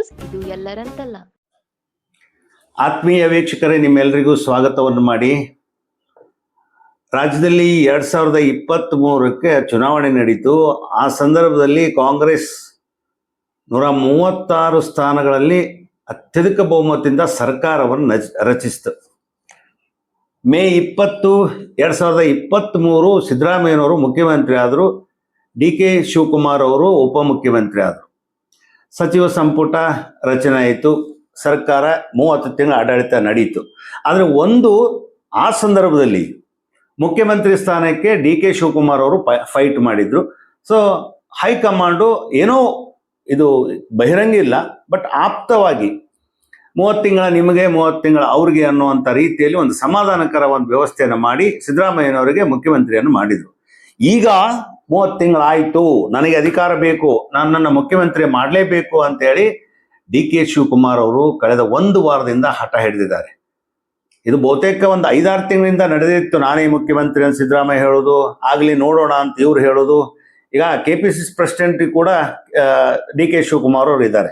News, ಇದು ಎಲ್ಲರಂತಲ್ಲ. ಆತ್ಮೀಯ ವೀಕ್ಷಕರೇ ನಿಮ್ಮೆಲ್ಲರಿಗೂ ಸ್ವಾಗತವನ್ನು ಮಾಡಿ. ರಾಜ್ಯದಲ್ಲಿ ಎರಡ್ ಸಾವಿರದ ಇಪ್ಪತ್ತ್ ಮೂರಕ್ಕೆ ಚುನಾವಣೆ ನಡೀತು. ಆ ಸಂದರ್ಭದಲ್ಲಿ ಕಾಂಗ್ರೆಸ್ ನೂರ ಮೂವತ್ತಾರು ಸ್ಥಾನಗಳಲ್ಲಿ ಅತ್ಯಧಿಕ ಬಹುಮತದಿಂದ ಸರ್ಕಾರವನ್ನು ರಚಿಸಿತು. ಮೇ ಇಪ್ಪತ್ತು, ಎರಡು ಸಾವಿರದ ಇಪ್ಪತ್ತ್ ಮೂರು ಸಿದ್ದರಾಮಯ್ಯನವರು ಮುಖ್ಯಮಂತ್ರಿ ಆದರು, ಡಿ ಕೆ ಶಿವಕುಮಾರ್ ಅವರು ಉಪಮುಖ್ಯಮಂತ್ರಿ ಆದರು. ಸಚಿವ ಸಂಪುಟ ರಚನೆ ಆಯಿತು, ಸರ್ಕಾರ ಮೂವತ್ತು ತಿಂಗಳ ಆಡಳಿತ ನಡೀತು. ಆದರೆ ಒಂದು, ಆ ಸಂದರ್ಭದಲ್ಲಿ ಮುಖ್ಯಮಂತ್ರಿ ಸ್ಥಾನಕ್ಕೆ ಡಿ ಕೆ ಶಿವಕುಮಾರ್ ಅವರು ಫೈಟ್ ಮಾಡಿದ್ರು. ಸೊ ಹೈಕಮಾಂಡು ಏನೋ ಇದು ಬಹಿರಂಗ ಇಲ್ಲ, ಬಟ್ ಆಪ್ತವಾಗಿ ಮೂವತ್ತು ತಿಂಗಳ ನಿಮಗೆ, ಮೂವತ್ತು ತಿಂಗಳ ಅವ್ರಿಗೆ ಅನ್ನುವಂಥ ರೀತಿಯಲ್ಲಿ ಒಂದು ಸಮಾಧಾನಕರ ಒಂದು ವ್ಯವಸ್ಥೆಯನ್ನು ಮಾಡಿ ಸಿದ್ದರಾಮಯ್ಯನವರಿಗೆ ಮುಖ್ಯಮಂತ್ರಿಯನ್ನು ಮಾಡಿದರು. ಈಗ ಮೂವತ್ತು ತಿಂಗಳಾಯಿತು. ನನಗೆ ಅಧಿಕಾರ ಬೇಕು. ನನ್ನನ್ನು ಮುಖ್ಯಮಂತ್ರಿ ಮಾಡಲೇಬೇಕು ಅಂತೇಳಿ ಡಿ ಕೆ ಶಿವಕುಮಾರ್ ಅವರು ಕಳೆದ ಒಂದು ವಾರದಿಂದ ಹಠ ಹಿಡಿದಿದ್ದಾರೆ. ಇದು ಬಹುತೇಕ ಒಂದು ಐದಾರು ತಿಂಗಳಿಂದ ನಡೆದಿತ್ತು. ನಾನೇ ಮುಖ್ಯಮಂತ್ರಿ ಅಂತ ಸಿದ್ದರಾಮಯ್ಯ ಹೇಳೋದು. ಆಗಲಿ ನೋಡೋಣ ಅಂತ ಇವ್ರು ಹೇಳೋದು. ಈಗ ಕೆ ಪಿ ಸಿ ಪ್ರೆಸಿಡೆಂಟ್ ಕೂಡ ಡಿ ಕೆ ಶಿವಕುಮಾರ್ ಅವರು ಇದ್ದಾರೆ.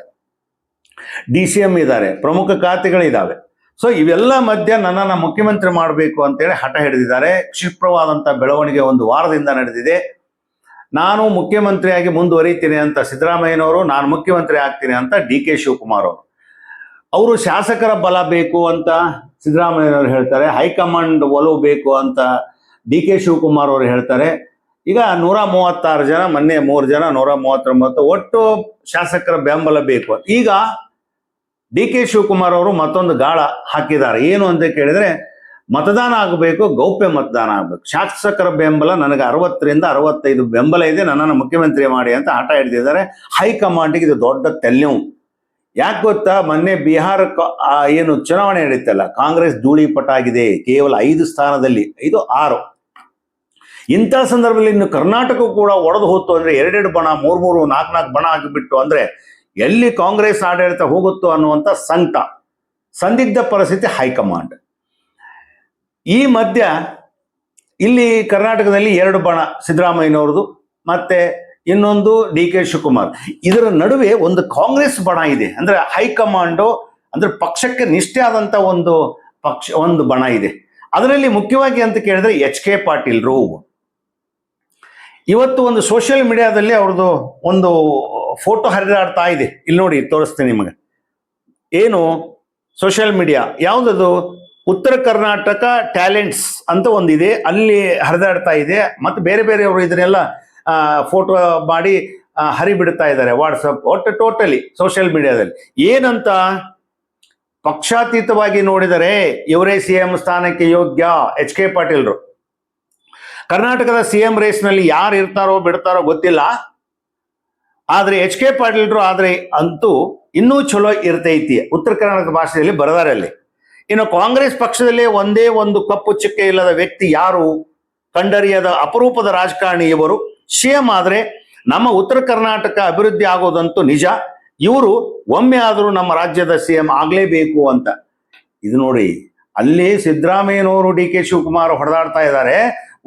ಡಿ ಸಿ ಎಂ ಇದ್ದಾರೆ. ಪ್ರಮುಖ ಖಾತೆಗಳಿದ್ದಾವೆ ಸೊ ಇವೆಲ್ಲ ಮಧ್ಯೆ ನನ್ನನ್ನು ಮುಖ್ಯಮಂತ್ರಿ ಮಾಡಬೇಕು ಅಂತೇಳಿ ಹಠ ಹಿಡಿದಿದ್ದಾರೆ. ಕ್ಷಿಪ್ರವಾದಂಥ ಬೆಳವಣಿಗೆ ಒಂದು ವಾರದಿಂದ ನಡೆದಿದೆ. ನಾನು ಮುಖ್ಯಮಂತ್ರಿಯಾಗಿ ಮುಂದುವರಿತೀನಿ ಅಂತ ಸಿದ್ದರಾಮಯ್ಯನವರು, ನಾನು ಮುಖ್ಯಮಂತ್ರಿ ಆಗ್ತೀನಿ ಅಂತ ಡಿ ಕೆ ಶಿವಕುಮಾರ್ ಅವರು. ಅವರು ಶಾಸಕರ ಬಲ ಬೇಕು ಅಂತ ಸಿದ್ದರಾಮಯ್ಯನವರು ಹೇಳ್ತಾರೆ, ಹೈಕಮಾಂಡ್ ಒಲವು ಬೇಕು ಅಂತ ಡಿ ಕೆ ಶಿವಕುಮಾರ್ ಅವರು ಹೇಳ್ತಾರೆ. ಈಗ ನೂರ ಮೂವತ್ತಾರು ಜನ, ಮೊನ್ನೆ ಮೂರು ಜನ, ನೂರ ಮೂವತ್ತೊಂಬತ್ತು ಒಟ್ಟು ಶಾಸಕರ ಬೆಂಬಲ ಬೇಕು ಈಗ ಡಿ ಕೆ ಶಿವಕುಮಾರ್ ಅವರು ಮತ್ತೊಂದು ಗಾಳ ಹಾಕಿದ್ದಾರೆ. ಏನು ಅಂತ ಕೇಳಿದ್ರೆ ಮತದಾನ ಆಗಬೇಕು, ಗೌಪ್ಯ ಮತದಾನ ಆಗಬೇಕು. ಶಾಸಕರ ಬೆಂಬಲ ನನಗೆ ಅರವತ್ತರಿಂದ ಅರವತ್ತೈದು ಬೆಂಬಲ ಇದೆ, ನನ್ನನ್ನು ಮುಖ್ಯಮಂತ್ರಿ ಮಾಡಿ ಅಂತ ಆಟ ಹಿಡಿದಿದ್ದಾರೆ. ಹೈಕಮಾಂಡ್ಗೆ ಇದು ದೊಡ್ಡ ತೆಲ್ಯವು ಯಾಕೆ ಗೊತ್ತಾ? ಮೊನ್ನೆ ಬಿಹಾರ ಏನು ಚುನಾವಣೆ ನಡೀತಲ್ಲ, ಕಾಂಗ್ರೆಸ್ ಧೂಳಿಪಟಾಗಿದೆ, ಕೇವಲ ಐದು ಸ್ಥಾನದಲ್ಲಿ, ಐದು, ಆರು. ಇಂಥ ಸಂದರ್ಭದಲ್ಲಿ ಇನ್ನು ಕರ್ನಾಟಕ ಕೂಡ ಒಡೆದು ಹೋಯ್ತು ಅಂದ್ರೆ ಎರಡೆರಡು ಬಣ, ಮೂರ್, ಮೂರು, ನಾಲ್ಕು ನಾಲ್ಕು ಬಣ ಆಗಿಬಿಟ್ಟು ಅಂದ್ರೆ ಎಲ್ಲಿ ಕಾಂಗ್ರೆಸ್ ಆಡಳಿತ ಹೋಗುತ್ತೋ ಅನ್ನುವಂಥ ಸಂಕಟ. ಸಂದಿಗ್ಧ ಪರಿಸ್ಥಿತಿ ಹೈಕಮಾಂಡ್. ಈ ಮಧ್ಯ ಇಲ್ಲಿ ಕರ್ನಾಟಕದಲ್ಲಿ ಎರಡು ಬಣ ಸಿದ್ದರಾಮಯ್ಯನವ್ರದ್ದು, ಮತ್ತೆ ಇನ್ನೊಂದು ಡಿ ಕೆ ಶಿವಕುಮಾರ್. ಇದರ ನಡುವೆ ಒಂದು ಕಾಂಗ್ರೆಸ್ ಬಣ ಇದೆ. ಅಂದ್ರೆ ಹೈಕಮಾಂಡು, ಅಂದ್ರೆ ಪಕ್ಷಕ್ಕೆ ನಿಷ್ಠೆ ಆದಂತ ಒಂದು ಪಕ್ಷ, ಒಂದು ಬಣ ಇದೆ. ಅದರಲ್ಲಿ ಮುಖ್ಯವಾಗಿ ಅಂತ ಕೇಳಿದ್ರೆ ಎಚ್ ಕೆ ಪಾಟೀಲ್ ಪಾಟೀಲ್ರು ಇವತ್ತು ಒಂದು ಸೋಷಿಯಲ್ ಮೀಡಿಯಾದಲ್ಲಿ ಅವ್ರದ್ದು ಒಂದು ಫೋಟೋ ಹರಿದಾಡ್ತಾ ಇದೆ. ಇಲ್ಲಿ ನೋಡಿ, ತೋರಿಸ್ತೀನಿ ನಿಮಗೆ. ಏನು? Social media. ಯಾವುದದು? ಉತ್ತರ ಕರ್ನಾಟಕ ಟ್ಯಾಲೆಂಟ್ಸ್ ಅಂತ ಒಂದಿದೆ. ಅಲ್ಲಿ ಹರಿದಾಡ್ತಾ ಇದೆ. ಮತ್ತು ಬೇರೆ ಬೇರೆಯವರು ಇದನ್ನೆಲ್ಲ ಫೋಟೋ ಮಾಡಿ ಹರಿಬಿಡ್ತಾ ಇದ್ದಾರೆ. ವಾಟ್ಸಪ್ ಒಟ್ಟು ಟೋಟಲಿ ಸೋಷಿಯಲ್ ಮೀಡಿಯಾದಲ್ಲಿ. ಏನಂತ? ಪಕ್ಷಾತೀತವಾಗಿ ನೋಡಿದರೆ ಇವರೇ ಸಿ ಎಂ ಸ್ಥಾನಕ್ಕೆ ಯೋಗ್ಯ ಎಚ್ ಕೆ ಪಾಟೀಲ್ರು. ಕರ್ನಾಟಕದ ಸಿ ಎಂ ರೇಸ್ನಲ್ಲಿ ಯಾರು ಇರ್ತಾರೋ ಬಿಡ್ತಾರೋ ಗೊತ್ತಿಲ್ಲ. ಆದರೆ ಎಚ್ ಕೆ ಪಾಟೀಲ್ರು ಆದರೆ ಅಂತೂ ಇನ್ನೂ ಚಲೋ ಇರ್ತೈತಿ. ಉತ್ತರ ಕರ್ನಾಟಕ ಭಾಷೆಯಲ್ಲಿ ಬರದಾರಲ್ಲಿ. ಇನ್ನು ಕಾಂಗ್ರೆಸ್ ಪಕ್ಷದಲ್ಲಿ ಒಂದೇ ಒಂದು ಕಪ್ಪು ಚುಕ್ಕೆ ಇಲ್ಲದ ವ್ಯಕ್ತಿ ಯಾರು? ಕಂಡರಿಯದ ಅಪರೂಪದ ರಾಜಕಾರಣಿ ಇವರು. ಸಿಎಂ ಆದರೆ ನಮ್ಮ ಉತ್ತರ ಕರ್ನಾಟಕ ಅಭಿವೃದ್ಧಿ ಆಗೋದಂತೂ ನಿಜ. ಇವರು ಒಮ್ಮೆ ಆದರೂ ನಮ್ಮ ರಾಜ್ಯದ ಸಿಎಂ ಆಗಲೇಬೇಕು ಅಂತ. ಇದು ನೋಡಿ, ಅಲ್ಲಿ ಸಿದ್ದರಾಮಯ್ಯನವರು ಡಿ ಕೆ ಶಿವಕುಮಾರ್ ಹೊಡೆದಾಡ್ತಾ ಇದ್ದಾರೆ.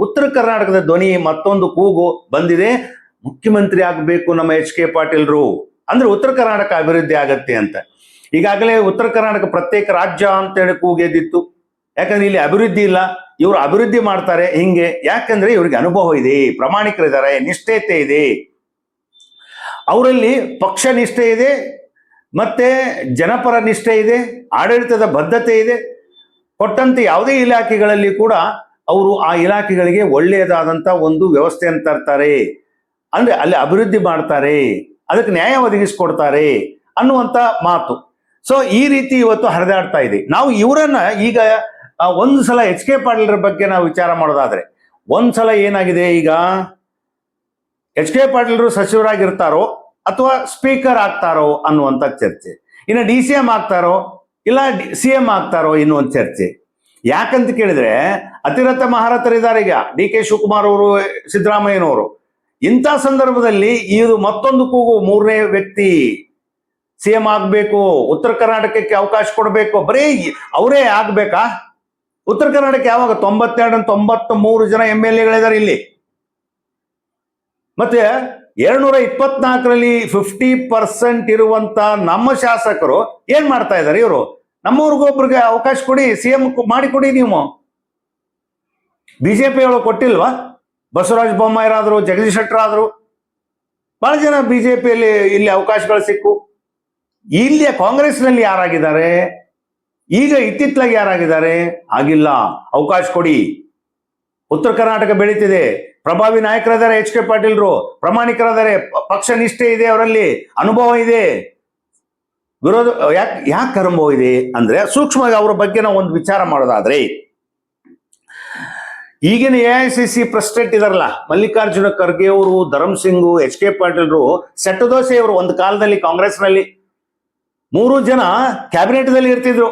ಉತ್ತರ ಕರ್ನಾಟಕದ ಧ್ವನಿ ಮತ್ತೊಂದು ಕೂಗು ಬಂದಿದೆ. ಮುಖ್ಯಮಂತ್ರಿ ಆಗಬೇಕು ನಮ್ಮ ಎಚ್ ಕೆ ಪಾಟೀಲ್ರು. ಅಂದ್ರೆ ಉತ್ತರ ಕರ್ನಾಟಕ ಅಭಿವೃದ್ಧಿ ಆಗತ್ತೆ ಅಂತ. ಈಗಾಗಲೇ ಉತ್ತರ ಕರ್ನಾಟಕ ಪ್ರತ್ಯೇಕ ರಾಜ್ಯ ಅಂತ ಹೇಳಿ ಕೂಗೆದಿತ್ತು ಯಾಕಂದ್ರೆ ಇಲ್ಲಿ ಅಭಿವೃದ್ಧಿ ಇಲ್ಲ. ಇವರು ಅಭಿವೃದ್ಧಿ ಮಾಡ್ತಾರೆ ಹಿಂಗೆ. ಯಾಕಂದ್ರೆ ಇವರಿಗೆ ಅನುಭವ ಇದೆ ಪ್ರಾಮಾಣಿಕರಿದ್ದಾರೆ ನಿಷ್ಠೇತೆ ಇದೆ. ಅವರಲ್ಲಿ ಪಕ್ಷ ನಿಷ್ಠೆ ಇದೆ, ಮತ್ತೆ ಜನಪರ ನಿಷ್ಠೆ ಇದೆ, ಆಡಳಿತದ ಬದ್ಧತೆ ಇದೆ. ಕೊಟ್ಟಂತೆ ಯಾವುದೇ ಇಲಾಖೆಗಳಲ್ಲಿ ಕೂಡ ಅವರು ಆ ಇಲಾಖೆಗಳಿಗೆ ಒಳ್ಳೆಯದಾದಂಥ ಒಂದು ವ್ಯವಸ್ಥೆಯನ್ನು ತರ್ತಾರೆ. ಅಂದ್ರೆ ಅಲ್ಲಿ ಅಭಿವೃದ್ಧಿ ಮಾಡ್ತಾರೆ. ಅದಕ್ಕೆ ನ್ಯಾಯ ಒದಗಿಸ್ಕೊಡ್ತಾರೆ ಅನ್ನುವಂಥ ಮಾತು. ಸೊ ಈ ರೀತಿ ಇವತ್ತು ಹರಿದಾಡ್ತಾ ಇದೆ. ನಾವು ಇವರನ್ನ ಈಗ ಒಂದು ಸಲ ಎಚ್ ಕೆ ಪಾಟೀಲ್ರ ಬಗ್ಗೆ ನಾವು ವಿಚಾರ ಮಾಡೋದಾದ್ರೆ ಒಂದ್ಸಲ ಏನಾಗಿದೆ ಈಗ? ಎಚ್ ಕೆ ಪಾಟೀಲ್ರು ಸಚಿವರಾಗಿರ್ತಾರೋ ಅಥವಾ ಸ್ಪೀಕರ್ ಆಗ್ತಾರೋ ಅನ್ನುವಂಥ ಚರ್ಚೆ. ಇನ್ನು ಡಿ ಸಿ ಎಂ ಆಗ್ತಾರೋ, ಇಲ್ಲ ಸಿ ಎಂ ಆಗ್ತಾರೋ ಇನ್ನೊಂದು ಚರ್ಚೆ. ಯಾಕಂತ ಕೇಳಿದ್ರೆ, ಅತಿರಥ ಮಹಾರಥರಿದ್ದಾರೆ ಈಗ. ಡಿ ಕೆ ಶಿವಕುಮಾರ್ ಅವರು, ಸಿದ್ದರಾಮಯ್ಯನವರು. ಇಂಥ ಸಂದರ್ಭದಲ್ಲಿ ಇದು ಮತ್ತೊಂದು ಕೂಗು ಮೂರನೇ ವ್ಯಕ್ತಿ ಸಿ ಎಂ ಆಗ್ಬೇಕು, ಉತ್ತರ ಕರ್ನಾಟಕಕ್ಕೆ ಅವಕಾಶ ಕೊಡಬೇಕು, ಬರೀ ಅವರೇ ಆಗ್ಬೇಕಾ? ಉತ್ತರ ಕರ್ನಾಟಕ ಯಾವಾಗ ತೊಂಬತ್ತೆರಡು ತೊಂಬತ್ತ ಮೂರು ಜನ ಎಂ ಎಲ್ ಎಗಳಿದ್ದಾರೆ ಇಲ್ಲಿ. ಮತ್ತೆ ಎರಡ್ನೂರ ಇಪ್ಪತ್ನಾಲ್ಕರಲ್ಲಿ ಫಿಫ್ಟಿ ಪರ್ಸೆಂಟ್ ಇರುವಂತ ನಮ್ಮ ಶಾಸಕರು ಏನ್ ಮಾಡ್ತಾ ಇದ್ದಾರೆ ಇವರು? ನಮ್ಮವ್ರಿಗೊಬ್ರಿಗೆ ಅವಕಾಶ ಕೊಡಿ ಸಿ ಎಂ ಮಾಡಿ ಕೊಡಿ ನೀವು. ಬಿಜೆಪಿ ಒಳಗೆ ಕೊಟ್ಟಿಲ್ವಾ? ಬಸವರಾಜ ಬೊಮ್ಮಾಯಿರಾದ್ರು ಜಗದೀಶ್ ಶೆಟ್ಟರ್ ಆದ್ರು. ಬಹಳ ಜನ ಬಿಜೆಪಿಯಲ್ಲಿ ಇಲ್ಲಿ ಅವಕಾಶಗಳು ಸಿಕ್ಕು. ಇಲ್ಲಿ ಕಾಂಗ್ರೆಸ್ನಲ್ಲಿ ಯಾರಾಗಿದ್ದಾರೆ? ಈಗ ಇತ್ತಿತ್ತಲಾಗಿ ಯಾರಾಗಿದ್ದಾರೆ? ಆಗಿಲ್ಲ. ಅವಕಾಶ ಕೊಡಿ. ಉತ್ತರ ಕರ್ನಾಟಕ ಬೆಳೀತಿದೆ. ಪ್ರಭಾವಿ ನಾಯಕರಾದರೆ ಎಚ್ ಕೆ ಪಾಟೀಲ್ರು, ಪ್ರಾಮಾಣಿಕರಾದರೆ ಪಕ್ಷ ನಿಷ್ಠೆ ಇದೆ ಅವರಲ್ಲಿ, ಅನುಭವ ಇದೆ. ವಿರೋಧ, ಯಾಕೆ ಯಾಕೆ ಅನುಭವ ಇದೆ ಅಂದ್ರೆ ಸೂಕ್ಷ್ಮವಾಗಿ ಅವರ ಬಗ್ಗೆ ನಾವು ಒಂದು ವಿಚಾರ ಮಾಡೋದಾದ್ರೆ, ಈಗಿನ A I C C president ಇದಾರಲ್ಲ, ಮಲ್ಲಿಕಾರ್ಜುನ ಖರ್ಗೆ ಅವರು, ಧರಮ್ ಸಿಂಗು, ಎಚ್ ಕೆ ಪಾಟೀಲ್ರು ಸೆಟ್ಟದೋಸೆ ಅವರು ಒಂದು ಕಾಲದಲ್ಲಿ ಕಾಂಗ್ರೆಸ್ನಲ್ಲಿ ಮೂರು ಜನ ಕ್ಯಾಬಿನೆಟ್ ದಲ್ಲಿ ಇರ್ತಿದ್ರು.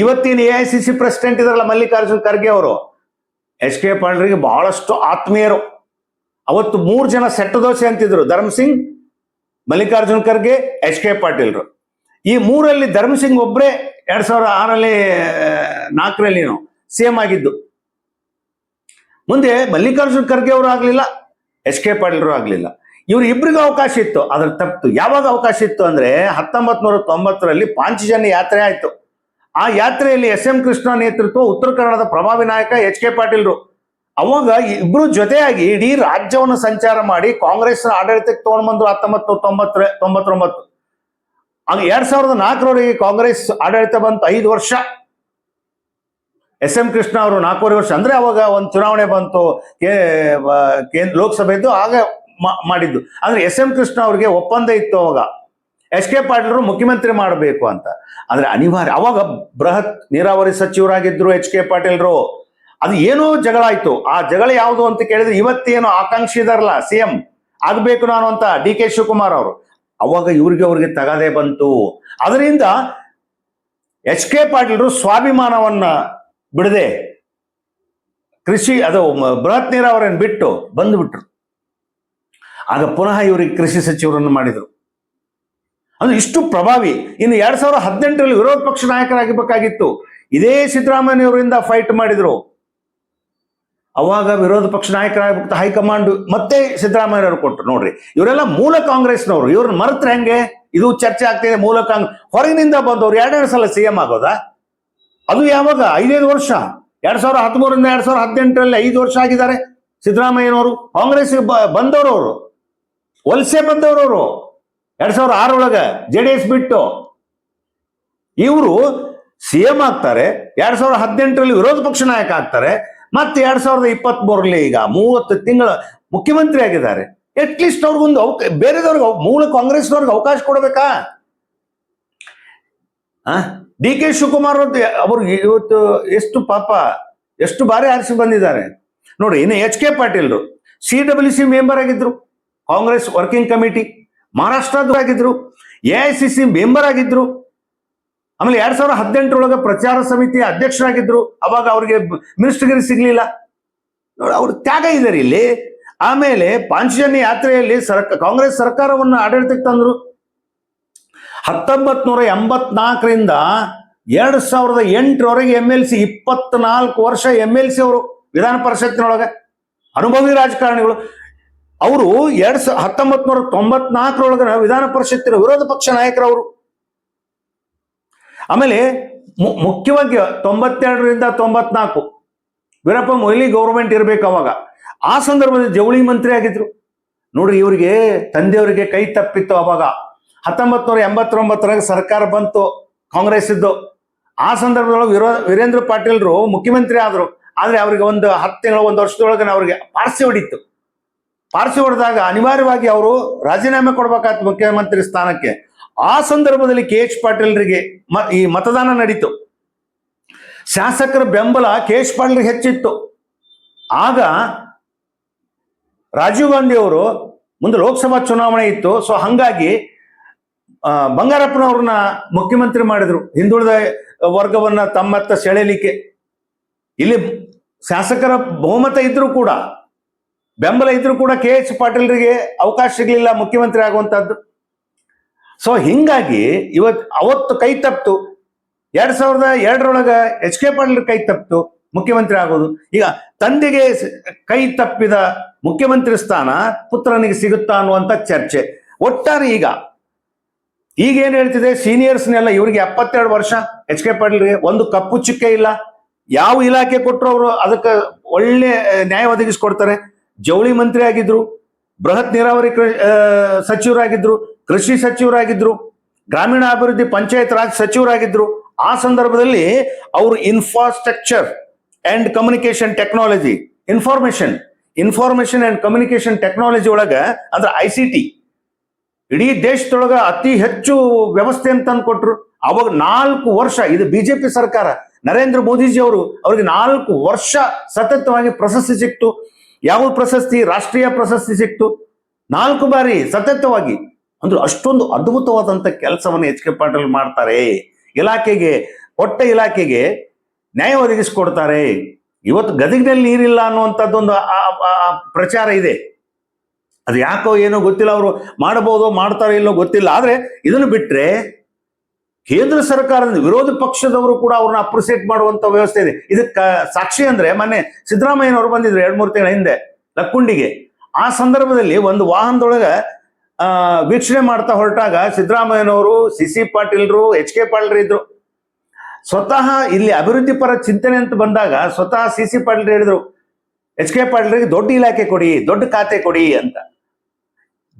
ಇವತ್ತಿನ A I C C president ಇದಾರಲ್ಲ ಮಲ್ಲಿಕಾರ್ಜುನ್ ಖರ್ಗೆ ಅವರು. ಎಚ್ ಕೆ ಪಾಂಡ್ರಿಗೆ ಬಹಳಷ್ಟು ಆತ್ಮೀಯರು. ಅವತ್ತು ಮೂರು ಜನ ಸೆಟ್ಟು ದೋಸೆ ಅಂತಿದ್ರು, ಧರ್ಮ್ ಸಿಂಗ್, ಮಲ್ಲಿಕಾರ್ಜುನ್ ಖರ್ಗೆ, ಎಚ್ ಕೆ ಪಾಟೀಲ್ರು. ಈ ಮೂರಲ್ಲಿ ಧರ್ಮ್ ಸಿಂಗ್ ಒಬ್ಬರೇ ಎರಡ್ ಸಾವಿರದ ಆರಲ್ಲಿ ನಾಲ್ಕರಲ್ಲಿ ಸೇಮ್ ಆಗಿದ್ದು. ಮುಂದೆ ಮಲ್ಲಿಕಾರ್ಜುನ್ ಖರ್ಗೆ ಅವರು ಆಗ್ಲಿಲ್ಲ, ಎಚ್ ಕೆ ಪಾಟೀಲ್ರು ಆಗ್ಲಿಲ್ಲ. ಇವ್ರು ಇಬ್ಬರಿಗೂ ಅವಕಾಶ ಇತ್ತು ಅದ್ರ ತಪ್ಪು ಯಾವಾಗ ಅವಕಾಶ ಇತ್ತು ಅಂದ್ರೆ ಹತ್ತೊಂಬತ್ ನೂರ ತೊಂಬತ್ತರಲ್ಲಿ ಪಾಂಚಜನ್ಯ ಯಾತ್ರೆ ಆಯ್ತು. ಆ ಯಾತ್ರೆಯಲ್ಲಿ ಎಸ್ ಎಂ ಕೃಷ್ಣ ನೇತೃತ್ವ ಉತ್ತರ ಕನ್ನಡದ ಪ್ರಭಾವಿ ನಾಯಕ ಎಚ್ ಕೆ ಪಾಟೀಲ್ರು. ಅವಾಗ ಇಬ್ರು ಜೊತೆಯಾಗಿ ಇಡೀ ರಾಜ್ಯವನ್ನು ಸಂಚಾರ ಮಾಡಿ ಕಾಂಗ್ರೆಸ್ ಆಡಳಿತಕ್ಕೆ ತಗೊಂಡ್ಬಂದ್ರು ಹತ್ತೊಂಬತ್ತು ತೊಂಬತ್ತರ ತೊಂಬತ್ತೊಂಬತ್ತು. ಆಗ ಎರಡ್ ಸಾವಿರದ ನಾಲ್ಕರವರೆಗೆ ಕಾಂಗ್ರೆಸ್ ಆಡಳಿತ ಬಂತು ಐದು ವರ್ಷ. ಎಸ್ ಎಂ ಕೃಷ್ಣ ಅವರು ನಾಲ್ಕೂವರೆ ವರ್ಷ. ಅಂದ್ರೆ ಅವಾಗ ಒಂದು ಚುನಾವಣೆ ಬಂತು ಲೋಕಸಭೆದ್ದು. ಆಗ ಮಾಡಿದ್ದು. ಅಂದ್ರೆ ಎಸ್ ಎಂ ಕೃಷ್ಣ ಅವ್ರಿಗೆ ಒಪ್ಪಂದ ಇತ್ತು ಅವಾಗ. ಎಚ್ ಕೆ ಪಾಟೀಲ್ರು ಮುಖ್ಯಮಂತ್ರಿ ಮಾಡಬೇಕು ಅಂತ. ಅಂದ್ರೆ ಅನಿವಾರ್ಯ. ಅವಾಗ ಬೃಹತ್ ನೀರಾವರಿ ಸಚಿವರಾಗಿದ್ರು ಎಚ್ ಕೆ ಪಾಟೀಲ್ರು. ಅದು ಏನೋ ಜಗಳ ಆಯ್ತು. ಆ ಜಗಳ ಯಾವುದು ಅಂತ ಕೇಳಿದ್ರೆ ಇವತ್ತೇನು ಆಕಾಂಕ್ಷಿ ಇದಾರಲ್ಲ, ಸಿ ಎಂ. ಆಗ್ಬೇಕು ನಾನು ಅಂತ ಡಿ ಕೆ ಶಿವಕುಮಾರ್ ಅವರು. ಅವಾಗ ಇವ್ರಿಗೆ ಅವ್ರಿಗೆ ತಗದೆ ಬಂತು. ಅದರಿಂದ ಎಚ್ ಕೆ ಪಾಟೀಲ್ರು ಸ್ವಾಭಿಮಾನವನ್ನ ಬಿಡದೆ ಕೃಷಿ, ಅದು ಬೃಹತ್ ನೀರಾವರಿಯನ್ನು ಬಿಟ್ಟು ಬಂದ್ಬಿಟ್ರು. ಆಗ ಪುನಃ ಇವರಿಗೆ ಕೃಷಿ ಸಚಿವರನ್ನು ಮಾಡಿದರು. ಅದು ಇಷ್ಟು ಪ್ರಭಾವಿ. ಇನ್ನು ಎರಡ್ ಸಾವಿರದ ಹದಿನೆಂಟರಲ್ಲಿ ವಿರೋಧ ಪಕ್ಷ ನಾಯಕರಾಗಬೇಕಾಗಿತ್ತು. ಇದೇ ಸಿದ್ದರಾಮಯ್ಯವರಿಂದ ಫೈಟ್ ಮಾಡಿದ್ರು. ಅವಾಗ ವಿರೋಧ ಪಕ್ಷ ನಾಯಕರಾಗಬೇಕು ಹೈಕಮಾಂಡ್ ಮತ್ತೆ ಸಿದ್ದರಾಮಯ್ಯವರು ಕೊಟ್ಟರು. ನೋಡ್ರಿ, ಇವರೆಲ್ಲ ಮೂಲ ಕಾಂಗ್ರೆಸ್ನವರು. ಇವ್ರನ್ನ ಮರೆತ್ರೆ ಹೆಂಗೆ? ಇದು ಚರ್ಚೆ ಆಗ್ತಿದೆ ಮೂಲ ಕಾಂಗ್ರೆಸ್ ಹೊರಗಿನಿಂದ ಬಂದವರು ಎರಡೆರಡು ಸಲ ಸಿ ಎಂ ಆಗೋದಾ? ಅದು ಯಾವಾಗ? ಐದೈದು ವರ್ಷ. ಎರಡ್ ಸಾವಿರದ ಹದಿಮೂರರಿಂದ ಎರಡ್ ಸಾವಿರದ ಹದಿನೆಂಟರಲ್ಲಿ ಐದು ವರ್ಷ ಆಗಿದ್ದಾರೆ ಸಿದ್ದರಾಮಯ್ಯನವರು. ಕಾಂಗ್ರೆಸ್ ಬಂದವರು ಅವರು. ವಲಸೆ ಅವರು ಎರಡ್ ಸಾವಿರದ ಆರೊಳಗೆ ಜೆ ಡಿ ಎಸ್ ಬಿಟ್ಟು. ಇವರು ಸಿ ಎಂ ಆಗ್ತಾರೆ, ಎರಡ್ ಸಾವಿರದ ಹದಿನೆಂಟರಲ್ಲಿ ವಿರೋಧ ಪಕ್ಷ ನಾಯಕ ಆಗ್ತಾರೆ, ಮತ್ತೆ ಎರಡ್ ಸಾವಿರದ ಇಪ್ಪತ್ತ್ ಮೂರರಲ್ಲಿ ಈಗ ಮೂವತ್ತು ತಿಂಗಳ ಮುಖ್ಯಮಂತ್ರಿ ಆಗಿದ್ದಾರೆ. ಅಟ್ಲೀಸ್ಟ್ ಅವ್ರಿಗೊಂದು ಅವಕ, ಬೇರೆದವ್ರಿಗೆ ಮೂಲ ಕಾಂಗ್ರೆಸ್ನವ್ರಿಗೆ ಅವಕಾಶ ಕೊಡಬೇಕಾ? ಡಿ ಕೆ ಶಿವಕುಮಾರ್ ಅವರು ಇವತ್ತು ಎಷ್ಟು ಪಾಪ, ಎಷ್ಟು ಬಾರಿ ಆರಿಸಿ ಬಂದಿದ್ದಾರೆ. ನೋಡಿ, ಇನ್ನು ಎಚ್ ಕೆ ಪಾಟೀಲ್ರು, ಸಿ ಡಬ್ಲ್ಯೂ ಸಿ ಮೆಂಬರ್ ಆಗಿದ್ರು. ಕಾಂಗ್ರೆಸ್ ವರ್ಕಿಂಗ್ ಕಮಿಟಿ ಮಹಾರಾಷ್ಟ್ರದ ಆಗಿದ್ರು A I C C member ಆಗಿದ್ರು, ಆಮೇಲೆ ಎರಡ್ ಸಾವಿರದ ಹದಿನೆಂಟರೊಳಗೆ ಪ್ರಚಾರ ಸಮಿತಿ ಅಧ್ಯಕ್ಷರಾಗಿದ್ರು, ಅವಾಗ ಅವ್ರಿಗೆ ಮಿನಿಸ್ಟರ್ಗಿರಿ ಸಿಗ್ಲಿಲ್ಲ. ನೋಡಿ, ಅವ್ರ ತ್ಯಾಗ ಇದ್ದಾರೆ ಇಲ್ಲಿ. ಆಮೇಲೆ ಪಾಂಚಜನ್ಯ ಯಾತ್ರೆಯಲ್ಲಿ ಸರ್ಕ, ಕಾಂಗ್ರೆಸ್ ಸರ್ಕಾರವನ್ನು ಆಡಳಿತಕ್ಕೆ ತಂದ್ರು. ಹತ್ತೊಂಬತ್ ನೂರ ಎಂಬತ್ನಾಲ್ಕರಿಂದ ಎರಡ್ ಸಾವಿರದ ಎಂಟರವರೆಗೆ ಎಂ ಎಲ್ ಸಿ, ಇಪ್ಪತ್ನಾಲ್ಕು ವರ್ಷ ಎಂ ಎಲ್ ಸಿ ಅವರು ವಿಧಾನ ಪರಿಷತ್ತಿನೊಳಗೆ. ಅನುಭವಿ ರಾಜಕಾರಣಿಗಳು. ಅವರು ಎರಡ್ ಸಾವಿರ ಹತ್ತೊಂಬತ್ ನೂರ ತೊಂಬತ್ನಾಲ್ಕರೊಳಗ ವಿಧಾನ ಪರಿಷತ್ತಿನ ವಿರೋಧ ಪಕ್ಷ ನಾಯಕರವರು. ಆಮೇಲೆ ಮುಖ್ಯವಾಗಿ ತೊಂಬತ್ತೆರಡರಿಂದ ತೊಂಬತ್ನಾಲ್ಕು ವೀರಪ್ಪ ಮೊಯ್ಲಿ ಗೌರ್ಮೆಂಟ್ ಇರಬೇಕು ಅವಾಗ. ಆ ಸಂದರ್ಭದಲ್ಲಿ ಜವಳಿ ಮಂತ್ರಿ ಆಗಿದ್ರು. ನೋಡ್ರಿ ಇವರಿಗೆ ತಂದೆಯವರಿಗೆ ಕೈ ತಪ್ಪಿತ್ತು ಅವಾಗ. ಹತ್ತೊಂಬತ್ ನೂರ ಎಂಬತ್ತೊಂಬತ್ತರಾಗ ಸರ್ಕಾರ ಬಂತು, ಕಾಂಗ್ರೆಸ್ ಇದ್ದು. ಆ ಸಂದರ್ಭದೊಳಗೆ ವಿರೋ ವೀರೇಂದ್ರ ಪಾಟೀಲ್ರು ಮುಖ್ಯಮಂತ್ರಿ ಆದರು. ಆದರೆ ಅವ್ರಿಗೆ ಒಂದು ಹತ್ತು ತಿಂಗಳ, ಒಂದು ವರ್ಷದೊಳಗೆ ಅವ್ರಿಗೆ ಪಾರ್ಸಿ ಹೊಡಿತು. ಪಾರ್ಸಿ ಹೊಡೆದಾಗ ಅನಿವಾರ್ಯವಾಗಿ ಅವರು ರಾಜೀನಾಮೆ ಕೊಡ್ಬೇಕಾಯ್ತು ಮುಖ್ಯಮಂತ್ರಿ ಸ್ಥಾನಕ್ಕೆ. ಆ ಸಂದರ್ಭದಲ್ಲಿ ಕೆ ಎಚ್ ಪಾಟೀಲ್ರಿಗೆ ಈ ಮತದಾನ ನಡೀತು. ಶಾಸಕರ ಬೆಂಬಲ ಕೆ ಎಚ್ ಪಾಟೀಲ್ಗೆ ಹೆಚ್ಚಿತ್ತು. ಆಗ ರಾಜೀವ್ ಗಾಂಧಿ ಅವರು ಮುಂದೆ ಲೋಕಸಭಾ ಚುನಾವಣೆ ಇತ್ತು. ಸೊ ಹಂಗಾಗಿ ಬಂಗಾರಪ್ಪನವ್ರನ್ನ ಮುಖ್ಯಮಂತ್ರಿ ಮಾಡಿದ್ರು. ಹಿಂದುಳಿದ ವರ್ಗವನ್ನ ತಮ್ಮತ್ತ ಸೆಳೆಯಲಿಕ್ಕೆ. ಇಲ್ಲಿ ಶಾಸಕರ ಬಹುಮತ ಇದ್ರೂ ಕೂಡ ಬೆಂಬಲ ಇದ್ರೂ ಕೂಡ ಕೆ ಎಚ್ ಪಾಟೀಲ್ರಿಗೆ ಅವಕಾಶ ಸಿಗಲಿಲ್ಲ ಮುಖ್ಯಮಂತ್ರಿ ಆಗುವಂತದ್ದು ಸೊ ಹಿಂಗಾಗಿ ಇವತ್ ಅವತ್ತು ಕೈ ತಪ್ಪಿತು ಎರಡ್ ಸಾವಿರದ ಎರಡರೊಳಗ ಎಚ್ ಕೆ ಪಾಟೀಲ್ ಕೈ ತಪ್ಪು ಮುಖ್ಯಮಂತ್ರಿ ಆಗೋದು. ಈಗ ತಂದೆಗೆ ಕೈ ತಪ್ಪಿದ ಮುಖ್ಯಮಂತ್ರಿ ಸ್ಥಾನ ಪುತ್ರನಿಗೆ ಸಿಗುತ್ತಾ ಅನ್ನುವಂಥ ಚರ್ಚೆ. ಒಟ್ಟಾರೆ ಈಗ ಈಗ ಏನ್ ಹೇಳ್ತಿದೆ? ಸೀನಿಯರ್ಸ್ನೆಲ್ಲ ಇವರಿಗೆ ಎಪ್ಪತ್ತೆರಡು ವರ್ಷ ಎಚ್ ಕೆ ಪಾಟೀಲ್ಗೆ ಒಂದು ಕಪ್ಪು ಚುಕ್ಕೆ ಇಲ್ಲ. ಯಾವ ಇಲಾಖೆ ಕೊಟ್ಟರು ಅವರು ಅದಕ್ಕೆ ಒಳ್ಳೆ ನ್ಯಾಯ ಒದಗಿಸ್ಕೊಡ್ತಾರೆ. ಜವಳಿ ಮಂತ್ರಿ ಆಗಿದ್ರು, ಬೃಹತ್ ನೀರಾವರಿ ಸಚಿವರಾಗಿದ್ರು, ಕೃಷಿ ಸಚಿವರಾಗಿದ್ರು, ಗ್ರಾಮೀಣಾಭಿವೃದ್ಧಿ ಪಂಚಾಯತ್ ರಾಜ್ ಸಚಿವರಾಗಿದ್ರು, ಆ ಸಂದರ್ಭದಲ್ಲಿ ಅವರು infrastructure and communication technology information information and communication technology ಒಳಗ, ಅಂದ್ರೆ ಐ ಸಿ ಟಿ ಇಡೀ ದೇಶದೊಳಗ ಅತಿ ಹೆಚ್ಚು ವ್ಯವಸ್ಥೆ ಅಂತ ಅಂದ್ಕೊಟ್ರು. ಅವಾಗ ನಾಲ್ಕು ವರ್ಷ, ಇದು ಬಿಜೆಪಿ ಸರ್ಕಾರ, ನರೇಂದ್ರ ಮೋದಿಜಿ ಅವರು, ಅವ್ರಿಗೆ ನಾಲ್ಕು ವರ್ಷ ಸತತವಾಗಿ ಪ್ರಶಸ್ತಿ ಸಿಕ್ತು. ಯಾವ ಪ್ರಶಸ್ತಿ, ರಾಷ್ಟ್ರೀಯ ಪ್ರಶಸ್ತಿ ಸಿಕ್ತು? ನಾಲ್ಕು ಬಾರಿ ಸತತವಾಗಿ. ಅಂದ್ರೆ ಅಷ್ಟೊಂದು ಅದ್ಭುತವಾದಂತ ಕೆಲಸವನ್ನು ಎಚ್ ಕೆ ಪಾಟೀಲ್ ಮಾಡ್ತಾರೆ. ಇಲಾಖೆಗೆ ಕೊಟ್ಟ ಇಲಾಖೆಗೆ ನ್ಯಾಯ ಒದಗಿಸಿಕೊಡ್ತಾರೆ. ಇವತ್ತು ಗದಗಿನಲ್ಲಿ ನೀರಿಲ್ಲ ಅನ್ನುವಂಥದ್ದೊಂದು ಪ್ರಚಾರ ಇದೆ. ಅದು ಯಾಕೋ ಏನೋ ಗೊತ್ತಿಲ್ಲ, ಅವರು ಮಾಡಬಹುದು ಮಾಡ್ತಾರೋ ಇಲ್ಲೋ ಗೊತ್ತಿಲ್ಲ. ಆದ್ರೆ ಇದನ್ನು ಬಿಟ್ರೆ ಕೇಂದ್ರ ಸರ್ಕಾರದ ವಿರೋಧ ಪಕ್ಷದವರು ಕೂಡ ಅವ್ರನ್ನ ಅಪ್ರಿಸಿಯೇಟ್ ಮಾಡುವಂತ ವ್ಯವಸ್ಥೆ ಇದೆ. ಇದಕ್ಕೆ ಸಾಕ್ಷಿ ಅಂದ್ರೆ ಮೊನ್ನೆ ಸಿದ್ದರಾಮಯ್ಯನವರು ಬಂದಿದ್ರು ಎರಡು ಮೂರು ತಿಂಗಳ ಹಿಂದೆ ಲಕ್ಕುಂಡಿಗೆ. ಆ ಸಂದರ್ಭದಲ್ಲಿ ಒಂದು ವಾಹನದೊಳಗ ವೀಕ್ಷಣೆ ಮಾಡ್ತಾ ಹೊರಟಾಗ ಸಿದ್ದರಾಮಯ್ಯನವರು, ಸಿ ಸಿ ಪಾಟೀಲ್ರು, ಎಚ್ ಕೆ ಪಾಟೀಲ್ರು ಇದ್ರು. ಸ್ವತಃ ಇಲ್ಲಿ ಅಭಿವೃದ್ಧಿ ಪರ ಚಿಂತನೆ ಅಂತ ಬಂದಾಗ ಸ್ವತಃ ಸಿ ಸಿ ಪಾಟೀಲ್ ಹೇಳಿದ್ರು, ಎಚ್ ಕೆ ಪಾಟೀಲ್ರಿಗೆ ದೊಡ್ಡ ಇಲಾಖೆ ಕೊಡಿ, ದೊಡ್ಡ ಖಾತೆ ಕೊಡಿ ಅಂತ.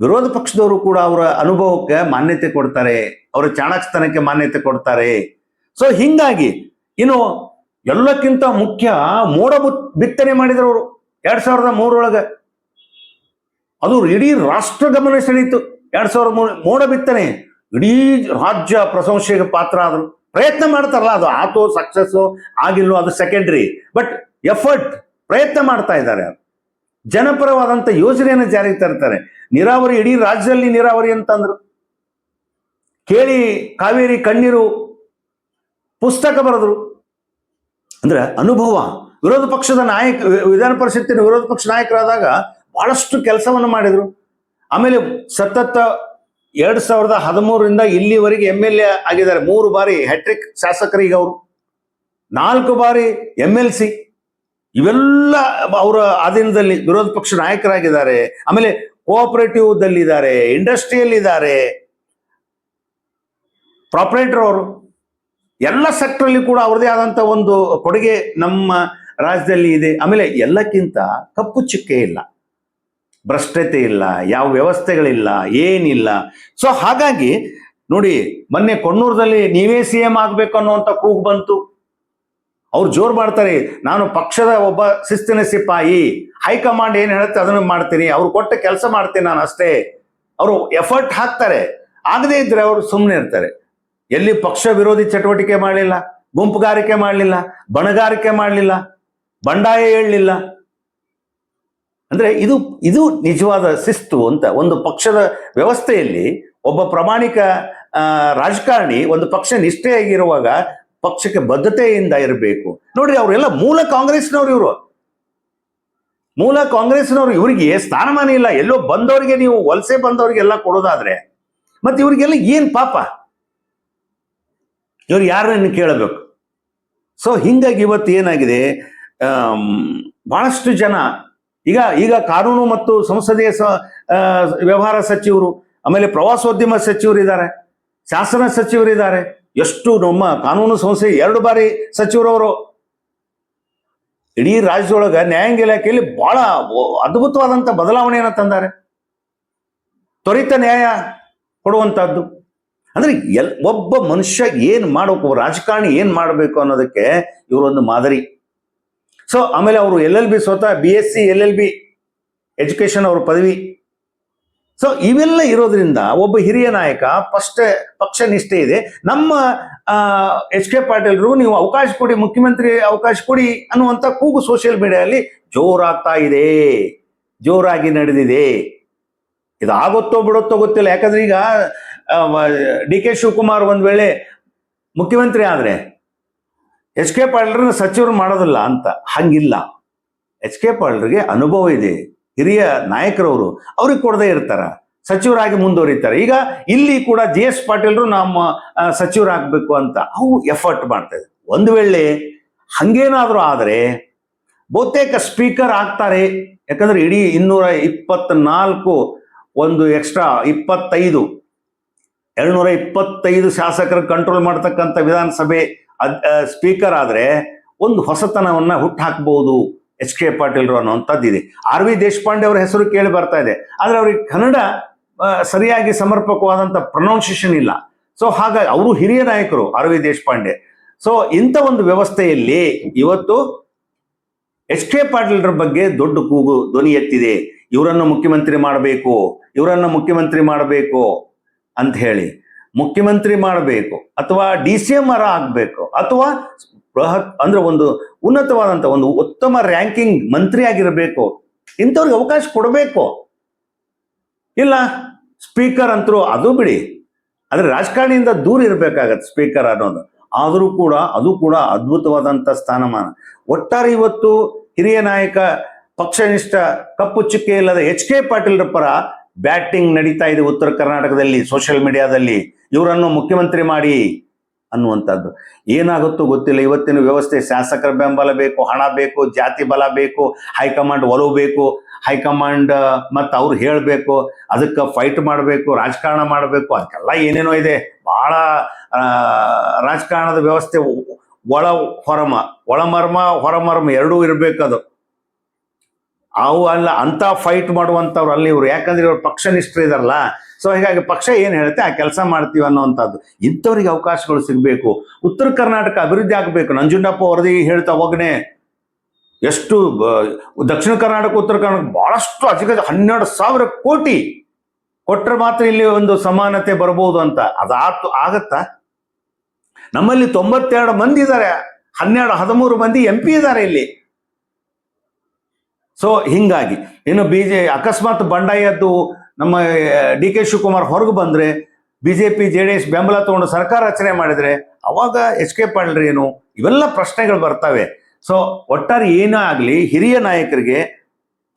ವಿರೋಧ ಪಕ್ಷದವರು ಕೂಡ ಅವರ ಅನುಭವಕ್ಕೆ ಮಾನ್ಯತೆ ಕೊಡ್ತಾರೆ, ಅವರ ಚಾಣಾಕ್ಷತನಕ್ಕೆ ಮಾನ್ಯತೆ ಕೊಡ್ತಾರೆ. ಸೊ ಹಿಂಗಾಗಿ, ಇನ್ನು ಎಲ್ಲಕ್ಕಿಂತ ಮುಖ್ಯ ಮೋಡ ಬುತ್- ಬಿತ್ತನೆ ಮಾಡಿದ್ರು ಅವರು. ಎರಡ್ ಸಾವಿರದ ಮೂರೊಳಗೆ ಅದು ಇಡೀ ರಾಷ್ಟ್ರ ಗಮನ ಸೆಳೀತು ಎರಡ್ ಸಾವಿರದ ಮೂರು, ಮೋಡ ಬಿತ್ತನೆ. ಇಡೀ ರಾಜ್ಯ ಪ್ರಶಂಸೆಗೆ ಪಾತ್ರ ಆದ್ರು. ಪ್ರಯತ್ನ ಮಾಡ್ತಾರಲ್ಲ, ಅದು ಆತೋ ಸಕ್ಸಸ್ ಆಗಿಲ್ಲೋ ಅದು ಸೆಕೆಂಡ್ರಿ ಬಟ್ ಎಫರ್ಟ್ ಪ್ರಯತ್ನ ಮಾಡ್ತಾ ಇದ್ದಾರೆ ಜನಪರವಾದಂತ ಯೋಜನೆಯನ್ನು ಜಾರಿಗೆ ತರ್ತಾರೆ. ನೀರಾವರಿ ಇಡೀ ರಾಜ್ಯದಲ್ಲಿ ನೀರಾವರಿ ಅಂತಂದ್ರು. ಕೇಳಿ ಕಾವೇರಿ ಕಣ್ಣೀರು ಪುಸ್ತಕ ಬರೆದ್ರು. ಅಂದ್ರೆ ಅನುಭವ, ವಿರೋಧ ಪಕ್ಷದ ನಾಯಕ, ವಿಧಾನ ಪರಿಷತ್ತಿನ ವಿರೋಧ ಪಕ್ಷ ನಾಯಕರಾದಾಗ ಬಹಳಷ್ಟು ಕೆಲಸವನ್ನು ಮಾಡಿದ್ರು. ಆಮೇಲೆ ಸತತ ಎರಡ್ ಸಾವಿರದ ಹದಿಮೂರರಿಂದ ಇಲ್ಲಿವರೆಗೆ ಎಂ ಎಲ್ ಎ ಆಗಿದ್ದಾರೆ. ಮೂರು ಬಾರಿ ಹ್ಯಾಟ್ರಿಕ್ ಶಾಸಕರಿಗೆ ಅವರು. ನಾಲ್ಕು ಬಾರಿ ಎಂ ಎಲ್ ಸಿ ಇವೆಲ್ಲ ಅವರ ಅಧೀನದಲ್ಲಿ ವಿರೋಧ ಪಕ್ಷ ನಾಯಕರಾಗಿದ್ದಾರೆ. ಆಮೇಲೆ ಕೋಆಪರೇಟಿವ್ ದಲ್ಲಿದ್ದಾರೆ ಇಂಡಸ್ಟ್ರಿಯಲ್ ಇದ್ದಾರೆ ಪ್ರಾಪರೇಟರ್ ಅವರು. ಎಲ್ಲ ಸೆಕ್ಟರ್ ಕೂಡ ಅವ್ರದೇ ಆದಂಥ ಒಂದು ಕೊಡುಗೆ ನಮ್ಮ ರಾಜ್ಯದಲ್ಲಿ ಇದೆ. ಆಮೇಲೆ ಎಲ್ಲಕ್ಕಿಂತ ಕಪ್ಪು ಚುಕ್ಕೆ ಇಲ್ಲ. ಭ್ರಷ್ಟತೆ ಇಲ್ಲ, ಯಾವ ವ್ಯವಸ್ಥೆಗಳಿಲ್ಲ, ಏನಿಲ್ಲ. ಸೊ ಹಾಗಾಗಿ ನೋಡಿ, ಮೊನ್ನೆ ಕೊಣ್ಣೂರದಲ್ಲಿ ನೀವೇ ಸಿ ಎಂ ಆಗ್ಬೇಕು ಅನ್ನುವಂಥ ಕೂಗು ಬಂತು. ಅವ್ರು ಜೋರು ಮಾಡ್ತಾರೆ, ನಾನು ಪಕ್ಷದ ಒಬ್ಬ ಶಿಸ್ತಿನ ಸಿಪಾಯಿ, ಹೈಕಮಾಂಡ್ ಏನು ಹೇಳುತ್ತೆ ಅದನ್ನು ಮಾಡ್ತೀನಿ, ಅವ್ರು ಕೊಟ್ಟ ಕೆಲಸ ಮಾಡ್ತೀನಿ ನಾನು ಅಷ್ಟೇ. ಅವರು ಎಫರ್ಟ್ ಹಾಕ್ತಾರೆ, ಆಗದೇ ಇದ್ರೆ ಅವರು ಸುಮ್ಮನೆ ಇರ್ತಾರೆ. ಎಲ್ಲಿ ಪಕ್ಷ ವಿರೋಧಿ ಚಟುವಟಿಕೆ ಮಾಡಲಿಲ್ಲ, ಗುಂಪುಗಾರಿಕೆ ಮಾಡಲಿಲ್ಲ, ಬಣಗಾರಿಕೆ ಮಾಡಲಿಲ್ಲ, ಬಂಡಾಯ ಹೇಳಲಿಲ್ಲ ಅಂದ್ರೆ ಇದು ಇದು ನಿಜವಾದ ಶಿಸ್ತು ಅಂತ ಒಂದು ಪಕ್ಷದ ವ್ಯವಸ್ಥೆಯಲ್ಲಿ ಒಬ್ಬ ಪ್ರಾಮಾಣಿಕ ರಾಜಕಾರಣಿ ಒಂದು ಪಕ್ಷ ನಿಷ್ಠೆಯಾಗಿರುವಾಗ ಪಕ್ಷಕ್ಕೆ ಬದ್ಧತೆಯಿಂದ ಇರಬೇಕು. ನೋಡ್ರಿ, ಅವರೆಲ್ಲ ಮೂಲ ಕಾಂಗ್ರೆಸ್ನವ್ರು ಇವರು. ಮೂಲ ಕಾಂಗ್ರೆಸ್ನವ್ರು ಇವರಿಗೆ ಸ್ಥಾನಮಾನ ಇಲ್ಲ. ಎಲ್ಲೋ ಬಂದವರಿಗೆ ನೀವು ವಲಸೆ ಬಂದವರಿಗೆಲ್ಲ ಕೊಡೋದಾದ್ರೆ. ಮತ್ತೆ ಇವರಿಗೆಲ್ಲ ಏನ್ ಪಾಪ? ಇವ್ರು ಯಾರನ್ನು ಕೇಳಬೇಕು? ಸೊ ಹಿಂಗಾಗಿ ಇವತ್ತು ಏನಾಗಿದೆ? ಬಹಳಷ್ಟು ಜನ, ಈಗ ಈಗ ಕಾನೂನು ಮತ್ತು ಸಂಸದೀಯ ವ್ಯವಹಾರ ಸಚಿವರು, ಆಮೇಲೆ ಪ್ರವಾಸೋದ್ಯಮ ಸಚಿವರು ಇದ್ದಾರೆ ಶಾಸನ ಸಚಿವರಿದ್ದಾರೆ. ಎಷ್ಟು ನಮ್ಮ ಕಾನೂನು ಸಂಸ್ಥೆ ಎರಡು ಬಾರಿ ಸಚಿವರವರು ಇಡೀ ರಾಜ್ಯದೊಳಗ ನ್ಯಾಯಾಂಗ ಇಲಾಖೆಯಲ್ಲಿ ಬಹಳ ಅದ್ಭುತವಾದಂಥ ಬದಲಾವಣೆಯನ್ನು ತಂದಾರೆ. ತ್ವರಿತ ನ್ಯಾಯ ಕೊಡುವಂಥದ್ದು ಅಂದ್ರೆ ಎಲ್, ಒಬ್ಬ ಮನುಷ್ಯ ಏನು ಮಾಡಬೇಕು ರಾಜಕಾರಣಿ ಏನು ಮಾಡಬೇಕು ಅನ್ನೋದಕ್ಕೆ ಇವರೊಂದು ಮಾದರಿ. ಸೊ ಆಮೇಲೆ ಅವರು ಎಲ್ ಎಲ್ ಬಿ ಸ್ವತಃ B S C, L L B education ಅವ್ರ ಪದವಿ. ಸೊ ಇವೆಲ್ಲ ಇರೋದ್ರಿಂದ ಒಬ್ಬ ಹಿರಿಯ ನಾಯಕ ಪಕ್ಷ ಪಕ್ಷ ನಿಷ್ಠೆ ಇದೆ. ನಮ್ಮ ಎಚ್ ಕೆ ಪಾಟೀಲ್ರು ನೀವು ಅವಕಾಶ ಕೊಡಿ, ಮುಖ್ಯಮಂತ್ರಿ ಅವಕಾಶ ಕೊಡಿ ಅನ್ನುವಂಥ ಕೂಗು ಸೋಷಿಯಲ್ ಮೀಡಿಯಾದಲ್ಲಿ ಜೋರಾಗ್ತಾ ಇದೆ. ಜೋರಾಗಿ ನಡೆದಿದೆ. ಇದು ಆಗುತ್ತೋ ಬಿಡುತ್ತೋ ಗೊತ್ತಿಲ್ಲ. ಯಾಕಂದ್ರೆ ಈಗ ಡಿ ಕೆ ಶಿವಕುಮಾರ್ ಒಂದ್ ವೇಳೆ ಮುಖ್ಯಮಂತ್ರಿ ಆದ್ರೆ ಎಚ್ ಕೆ ಪಾಟೀಲ್ರನ್ನ ಸಚಿವರು ಮಾಡೋದಿಲ್ಲ ಅಂತ. ಹಂಗಿಲ್ಲ. ಎಚ್ ಕೆ ಪಾಟೀಲ್ರಿಗೆ ಅನುಭವ ಇದೆ. ಹಿರಿಯ ನಾಯಕರವರು ಅವ್ರಿಗೆ ಕೊಡದೇ ಇರ್ತಾರ. ಸಚಿವರಾಗಿ ಮುಂದುವರಿತಾರೆ. ಈಗ ಇಲ್ಲಿ ಕೂಡ ಜಿ ಎಸ್ ಪಾಟೀಲ್ರು ನಮ್ಮ ಸಚಿವರಾಗಬೇಕು ಅಂತ ಅವು ಎಫರ್ಟ್ ಮಾಡ್ತಾ ಇದ್ದಾರೆ. ಒಂದು ವೇಳೆ ಹಂಗೇನಾದರೂ ಆದರೆ ಬಹುತೇಕ ಸ್ಪೀಕರ್ ಆಗ್ತಾರೆ. ಯಾಕಂದ್ರೆ ಇಡೀ ಇನ್ನೂರ ಇಪ್ಪತ್ನಾಲ್ಕು ಒಂದು ಎಕ್ಸ್ಟ್ರಾ ಇಪ್ಪತ್ತೈದು, ಎರಡ್ನೂರ ಇಪ್ಪತ್ತೈದು ಶಾಸಕರ ಕಂಟ್ರೋಲ್ ಮಾಡ್ತಕ್ಕಂಥ ವಿಧಾನಸಭೆ ಸ್ಪೀಕರ್ ಆದರೆ ಒಂದು ಹೊಸತನವನ್ನು ಹುಟ್ಟು ಹುಟ್ಟಾಕ್ಬಹುದು ಎಚ್ ಕೆ ಪಾಟೀಲ್ ಅನ್ನುವಂಥದ್ದು ಇದೆ ಆರ್ ವಿ ದೇಶಪಾಂಡೆ ಅವರ ಹೆಸರು ಕೇಳಿ ಬರ್ತಾ ಇದೆ. ಆದ್ರೆ ಅವ್ರಿಗೆ ಕನ್ನಡ ಸರಿಯಾಗಿ ಸಮರ್ಪಕವಾದಂಥ ಪ್ರೊನೌನ್ಸಿಯೇಷನ್ ಇಲ್ಲ. ಸೊ ಹಾಗಾಗಿ ಅವರು ಹಿರಿಯ ನಾಯಕರು ಆರ್ ವಿ ದೇಶಪಾಂಡೆ. ಸೊ ಇಂಥ ಒಂದು ವ್ಯವಸ್ಥೆಯಲ್ಲಿ ಇವತ್ತು ಎಚ್ ಕೆ ಪಾಟೀಲ್ರ ಬಗ್ಗೆ ದೊಡ್ಡ ಕೂಗು, ಧ್ವನಿ ಎತ್ತಿದೆ. ಇವರನ್ನು ಮುಖ್ಯಮಂತ್ರಿ ಮಾಡಬೇಕು, ಇವರನ್ನು ಮುಖ್ಯಮಂತ್ರಿ ಮಾಡಬೇಕು ಅಂತ ಹೇಳಿ. ಮುಖ್ಯಮಂತ್ರಿ ಮಾಡಬೇಕು, ಅಥವಾ ಡಿ ಸಿ ಎಂ ಆರ್ ಆಗಬೇಕು, ಅಥವಾ ಬೃಹತ್ ಅಂದ್ರೆ ಒಂದು ಉನ್ನತವಾದಂತ ಒಂದು ಉತ್ತಮ ರ್ಯಾಂಕಿಂಗ್ ಮಂತ್ರಿ ಆಗಿರಬೇಕು. ಇಂಥವ್ರಿಗೆ ಅವಕಾಶ ಕೊಡಬೇಕು. ಇಲ್ಲ ಸ್ಪೀಕರ್ ಅಂತರೂ ಅದು ಬಿಡಿ. ಅಂದ್ರೆ ರಾಜಕಾರಣಿಯಿಂದ ದೂರ ಇರಬೇಕಾಗತ್ತೆ ಸ್ಪೀಕರ್ ಅನ್ನೋದು. ಆದರೂ ಕೂಡ ಅದು ಕೂಡ ಅದ್ಭುತವಾದಂಥ ಸ್ಥಾನಮಾನ. ಒಟ್ಟಾರೆ ಇವತ್ತು ಹಿರಿಯ ನಾಯಕ, ಪಕ್ಷನಿಷ್ಠ, ಕಪ್ಪು ಚುಕ್ಕೆ ಇಲ್ಲದ ಎಚ್ ಕೆ ಪಾಟೀಲ್ರ ಪರ ಬ್ಯಾಟಿಂಗ್ ನಡೀತಾ ಇದೆ ಉತ್ತರ ಕರ್ನಾಟಕದಲ್ಲಿ ಸೋಷಿಯಲ್ ಮೀಡಿಯಾದಲ್ಲಿ ಇವರನ್ನು ಮುಖ್ಯಮಂತ್ರಿ ಮಾಡಿ. ಅನ್ನುವಂಥದ್ದು. ಏನಾಗುತ್ತೋ ಗೊತ್ತಿಲ್ಲ. ಇವತ್ತಿನ ವ್ಯವಸ್ಥೆ ಶಾಸಕರ ಬೆಂಬಲ ಬೇಕು, ಹಣ ಬೇಕು, ಜಾತಿ ಬಲ ಬೇಕು, ಹೈಕಮಾಂಡ್ ಒಲವು ಬೇಕು, ಹೈಕಮಾಂಡ್ ಮತ್ತು ಅವ್ರು ಹೇಳಬೇಕು, ಅದಕ್ಕೆ ಫೈಟ್ ಮಾಡಬೇಕು, ರಾಜಕಾರಣ ಮಾಡಬೇಕು, ಅದಕ್ಕೆಲ್ಲ ಏನೇನೋ ಇದೆ. ಭಾಳ ರಾಜಕಾರಣದ ವ್ಯವಸ್ಥೆ ಒಳ ಹೊರಮ, ಒಳಮರ್ಮ, ಹೊರಮರ್ಮ ಎರಡೂ ಇರಬೇಕದು. ಅವು ಅಲ್ಲ ಅಂತ ಫೈಟ್ ಮಾಡುವಂಥವ್ರು ಅಲ್ಲಿ ಇವರು. ಯಾಕಂದ್ರೆ ಇವ್ರು ಪಕ್ಷನಿಷ್ಠರು ಇದಾರಲ್ಲ. ಸೊ ಹೀಗಾಗಿ ಪಕ್ಷ ಏನು ಹೇಳುತ್ತೆ? ಆ ಕೆಲಸ ಮಾಡ್ತೀವಿ ಅನ್ನೋವಂಥದ್ದು. ಇಂಥವ್ರಿಗೆ ಅವಕಾಶಗಳು ಸಿಗಬೇಕು. ಉತ್ತರ ಕರ್ನಾಟಕ ಅಭಿವೃದ್ಧಿ ಆಗಬೇಕು. ನಂಜುಂಡಪ್ಪ ವರದಿ ಹೇಳ್ತಾ ಹೋಗನೆ. ಎಷ್ಟು ದಕ್ಷಿಣ ಕರ್ನಾಟಕ, ಉತ್ತರ ಕರ್ನಾಟಕ ಬಹಳಷ್ಟು ಅಧಿಕ, ಹನ್ನೆರಡು ಸಾವಿರ ಕೋಟಿ ಕೊಟ್ಟರೆ ಮಾತ್ರ ಇಲ್ಲಿ ಒಂದು ಸಮಾನತೆ ಬರಬಹುದು ಅಂತ. ಅದಾತು, ಆಗತ್ತಾ? ನಮ್ಮಲ್ಲಿ ತೊಂಬತ್ತೆರಡು ಮಂದಿ ಇದ್ದಾರೆ ಹನ್ನೆರಡು, ಹದಿಮೂರು ಮಂದಿ ಎಂ ಪಿ ಇದ್ದಾರೆ ಇಲ್ಲಿ. ಸೊ ಹಿಂಗಾಗಿ. ಇನ್ನು ಬಿಜೆ ಅಕಸ್ಮಾತ್ ಬಂಡಾಯದ್ದು ನಮ್ಮ ಡಿ ಕೆ ಶಿವಕುಮಾರ್ ಹೊರಗೆ ಬಂದ್ರೆ ಬಿಜೆಪಿ ಜೆ ಡಿ ಎಸ್ ಬೆಂಬಲ ತಗೊಂಡು ಸರ್ಕಾರ ರಚನೆ ಮಾಡಿದ್ರೆ, ಅವಾಗ ಎಚ್ ಕೆ ಏನು? ಇವೆಲ್ಲ ಪ್ರಶ್ನೆಗಳು ಬರ್ತವೆ. ಸೊ ಒಟ್ಟಾರೆ ಏನೇ ಆಗಲಿ, ಹಿರಿಯ ನಾಯಕರಿಗೆ,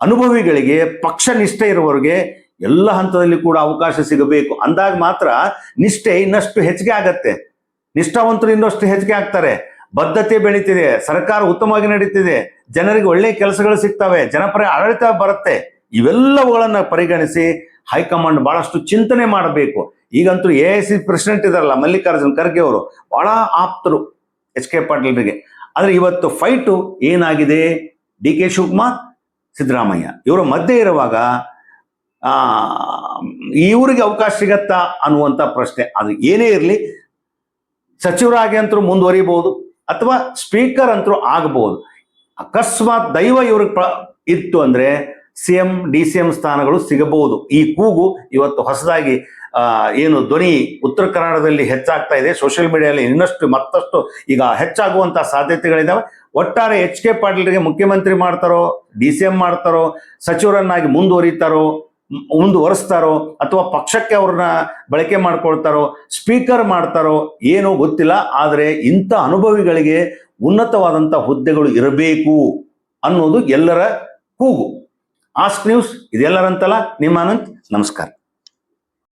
ಅನುಭವಿಗಳಿಗೆ, ಪಕ್ಷ ನಿಷ್ಠೆ ಇರುವವರಿಗೆ ಎಲ್ಲ ಹಂತದಲ್ಲಿ ಕೂಡ ಅವಕಾಶ ಸಿಗಬೇಕು. ಅಂದಾಗ ಮಾತ್ರ ನಿಷ್ಠೆ ಇನ್ನಷ್ಟು ಹೆಚ್ಚಿಗೆ ಆಗತ್ತೆ. ನಿಷ್ಠಾವಂತರು ಇನ್ನಷ್ಟು ಹೆಚ್ಚಿಗೆ ಆಗ್ತಾರೆ. ಬದ್ಧತೆ ಬೆಳೀತಿದೆ, ಸರ್ಕಾರ ಉತ್ತಮವಾಗಿ ನಡೀತಿದೆ, ಜನರಿಗೆ ಒಳ್ಳೆ ಕೆಲಸಗಳು ಸಿಗ್ತವೆ, ಜನಪರ ಆಡಳಿತ ಬರುತ್ತೆ, ಇವೆಲ್ಲವುಗಳನ್ನು ಪರಿಗಣಿಸಿ ಹೈಕಮಾಂಡ್ ಬಹಳಷ್ಟು ಚಿಂತನೆ ಮಾಡಬೇಕು. ಈಗಂತೂ ಎ ಐ ಸಿ ಪ್ರೆಸಿಡೆಂಟ್ ಇದಾರಲ್ಲ ಮಲ್ಲಿಕಾರ್ಜುನ್ ಖರ್ಗೆ ಅವರು, ಬಹಳ ಆಪ್ತರು, ಎಚ್ ಕೆ ಪಾಟೀಲ್ರಿಗೆ. ಆದರೆ ಇವತ್ತು ಫೈಟು ಏನಾಗಿದೆ? D K Shivakumar, Siddaramaiah. ಇವರ ಮಧ್ಯೆ ಇರುವಾಗ ಇವರಿಗೆ ಅವಕಾಶ ಸಿಗತ್ತಾ ಅನ್ನುವಂಥ ಪ್ರಶ್ನೆ. ಅದು ಏನೇ ಇರಲಿ, ಸಚಿವರಾಗಿ ಅಂತರೂ ಮುಂದುವರಿಬಹುದು. ಅಥವಾ ಸ್ಪೀಕರ್ ಅಂತರೂ ಆಗಬಹುದು ಅಕಸ್ಮಾತ್ ದೈವ ಇವ್ರಿಗೆ ಪ್ರ, ಇತ್ತು ಅಂದ್ರೆ C M, D C M ಸ್ಥಾನಗಳು ಸಿಗಬಹುದು. ಈ ಕೂಗು ಇವತ್ತು ಹೊಸದಾಗಿ ಏನು ಧ್ವನಿ ಉತ್ತರ ಕನ್ನಡದಲ್ಲಿ ಹೆಚ್ಚಾಗ್ತಾ ಇದೆ. ಸೋಷಿಯಲ್ ಮೀಡಿಯಾದಲ್ಲಿ ಇನ್ನಷ್ಟು ಮತ್ತಷ್ಟು ಈಗ ಹೆಚ್ಚಾಗುವಂಥ ಸಾಧ್ಯತೆಗಳಿದಾವೆ. ಒಟ್ಟಾರೆ ಎಚ್ ಕೆ ಪಾಟೀಲ್ರಿಗೆ ಮುಖ್ಯಮಂತ್ರಿ ಮಾಡ್ತಾರೋ, ಡಿ ಸಿ ಎಂ ಮಾಡ್ತಾರೋ, ಸಚಿವರನ್ನಾಗಿ ಮುಂದುವರಿತಾರೋ ಮುಂದುವರಿಸ್ತಾರೋ ಅಥವಾ ಪಕ್ಷಕ್ಕೆ ಅವ್ರನ್ನ ಬಳಕೆ ಮಾಡ್ಕೊಳ್ತಾರೋ, ಸ್ಪೀಕರ್ ಮಾಡ್ತಾರೋ ಏನೋ ಗೊತ್ತಿಲ್ಲ, ಆದರೆ ಇಂಥ ಅನುಭವಿಗಳಿಗೆ ಉನ್ನತವಾದಂಥ ಹುದ್ದೆಗಳು ಇರಬೇಕು ಅನ್ನೋದು ಎಲ್ಲರ ಕೂಗು. ಆಸ್ಕ್ ನ್ಯೂಸ್, ಇದೆಲ್ಲರಂತಲ್ಲ, ನಿಮ್ಮ ಅನಂತ್, ನಮಸ್ಕಾರ.